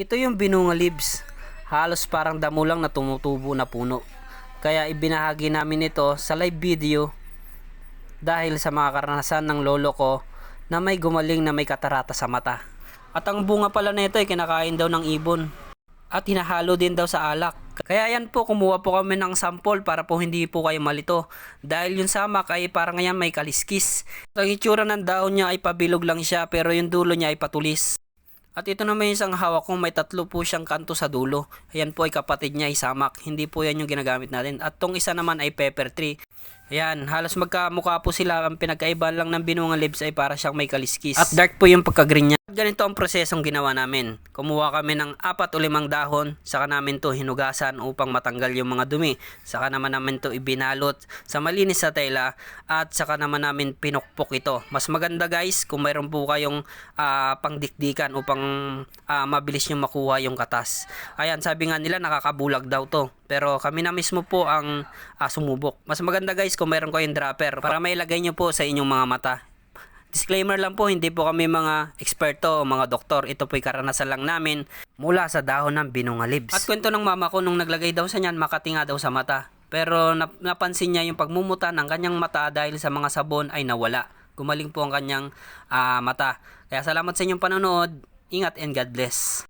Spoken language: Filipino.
Ito yung binunga leaves. Halos parang damo lang na tumutubo na puno. Kaya ibinahagi namin ito sa live video dahil sa mga karanasan ng lolo ko na may gumaling na may katarata sa mata. At ang bunga pala nito ay kinakain daw ng ibon. At hinahalo din daw sa alak. Kaya yan po, kumuha po kami ng sample para po hindi po kayo malito. Dahil yung samak ay parang yan may kaliskis. Ang itsura ng daon niya ay pabilog lang siya pero yung dulo niya ay patulis. At ito naman yung isang hawak kong may tatlo po siyang kanto sa dulo. Ayan po ay kapatid niya, isamak. Hindi po yan yung ginagamit natin. At tong isa naman ay pepper tree. Ayan, halos magkamukha po sila. Ang pinagkaiba lang ng binungang leaves ay para siyang may kaliskis. At dark po yung pagka-green niya. Ganito ang prosesong ginawa namin. Kumuha kami ng apat o limang dahon, saka namin to hinugasan upang matanggal yung mga dumi. Saka naman namin to ibinalot sa malinis na tela at saka naman namin pinukpok ito. Mas maganda guys kung mayroon po kayong ah, pangdikdikan upang ah, mabilis nyo makuha yung katas. Ayan, sabi nga nila nakakabulag daw to. Pero kami na mismo po ang ah, sumubok. Mas maganda guys kung mayroon kayong dropper para mailagay nyo po sa inyong mga mata. Disclaimer lang po, hindi po kami mga eksperto o mga doktor. Ito po'y karanasan lang namin mula sa dahon ng binunga leaves. At kwento ng mama ko nung naglagay daw sa niyan, makati nga daw sa mata. Pero nap- napansin niya yung pagmumuta ng kanyang mata dahil sa mga sabon ay nawala. Gumaling po ang kanyang ah, mata. Kaya salamat sa inyong panonood. Ingat and God bless.